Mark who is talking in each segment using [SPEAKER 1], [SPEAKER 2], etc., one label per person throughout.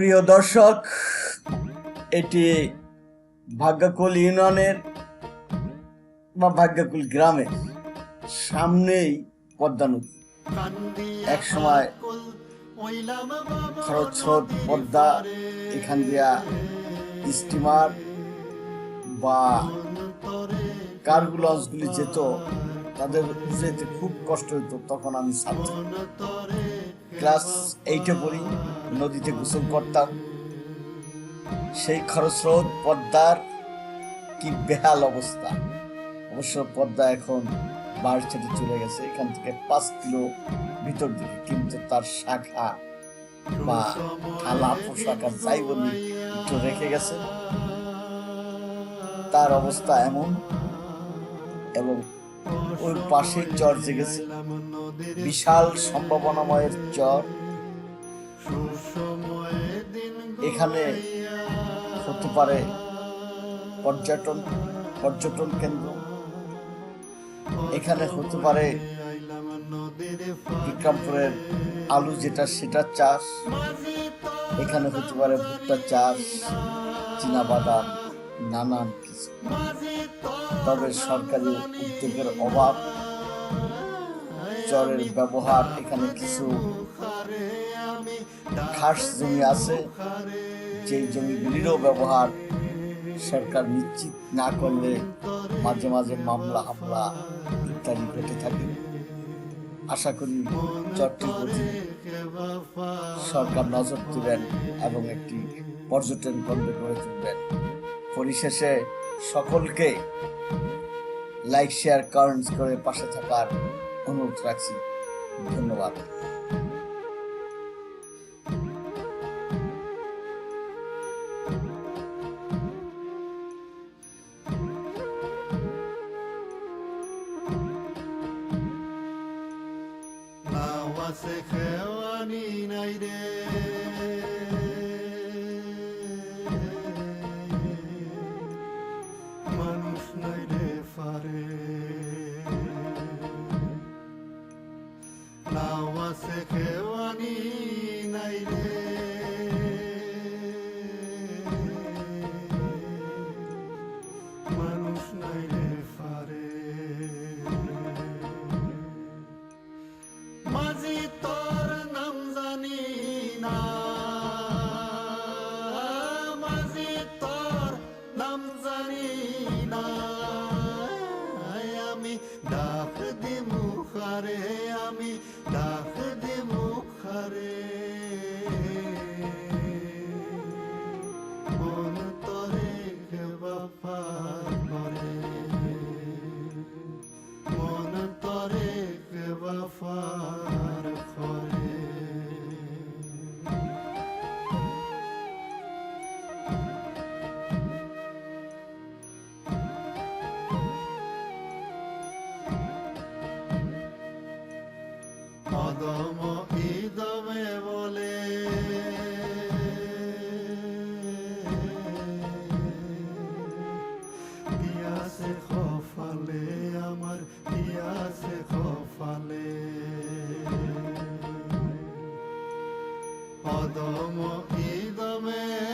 [SPEAKER 1] প্রিয় দর্শক, এটি ভাগ্যকুল ইউনিয়নের বা ভাগ্যকুল গ্রামের সামনেই পদ্মা নদী। এক সময় খরচ স্রোত পদ্মা, এখান দিয়া স্টিমার বা কার্গো লঞ্চগুলি যেত, তাদের যেতে খুব কষ্ট হতো তখন আমি ছাত্র ক্লাস এইটে পড়ি, নদীতে গোসল করতাম। সেই খরস্রোত, পদ্মার কি বেহাল অবস্থা। অবশ্য পদ্মা এখন বাড়ি ছেড়ে চলে গেছে, এখান থেকে পাঁচ কিলো ভিতর দিকে, কিন্তু তার শাখা বা থালা, পোশাক আর যাই বলি, একটু রেখে গেছে। তার অবস্থা এমন এবং ওই পাশেই চর জেগেছে। বিশাল সম্ভাবনাময়ের চর এখানে হতে পারে পর্যটন পর্যটন কেন্দ্র। এখানে হতে পারে বিক্রমপুরের আলু যেটা, সেটা চাষ। এখানে হতে পারে ভুট্টা চাষ বাদাম, নানান কিছু। তবে সরকারি উদ্যোগের অভাব চরের ব্যবহার, এখানে কিছু খাস জমি আছে। যে জমিগুলিরও ব্যবহার সরকার নিশ্চিত না করলে মাঝে মাঝে মামলা, হামলা ইত্যাদি ঘটে থাকে। আশা করি চরটির প্রতি সরকার নজর দিবেন এবং একটি পর্যটন কেন্দ্র গড়ে তুলবেন। পরিশেষে সকলকে লাইক শেয়ার কমেন্টস করে পাশে থাকার অনুরোধ রাখছি। ধন্যবাদ।
[SPEAKER 2] 為せけはにないで অদম ইদমে বলে। পিয়াসে খফালে আমার পিয়াসে খফালে? অদম ইদমে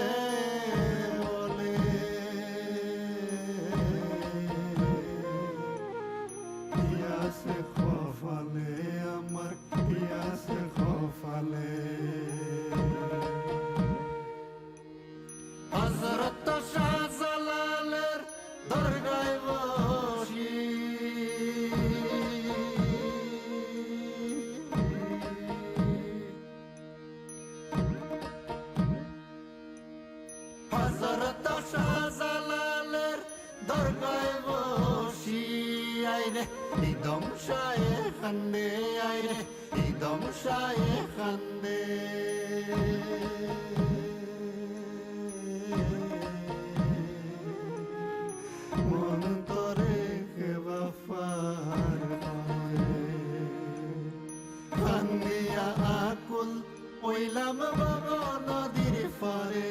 [SPEAKER 2] আইরে ইদম শায়ে খান্দে আইরে ইদম শায়ে খান্দে। মন তরে কে বাফার খান্দিয়া আকুল, ওইলাম বাবা নদীর পারে।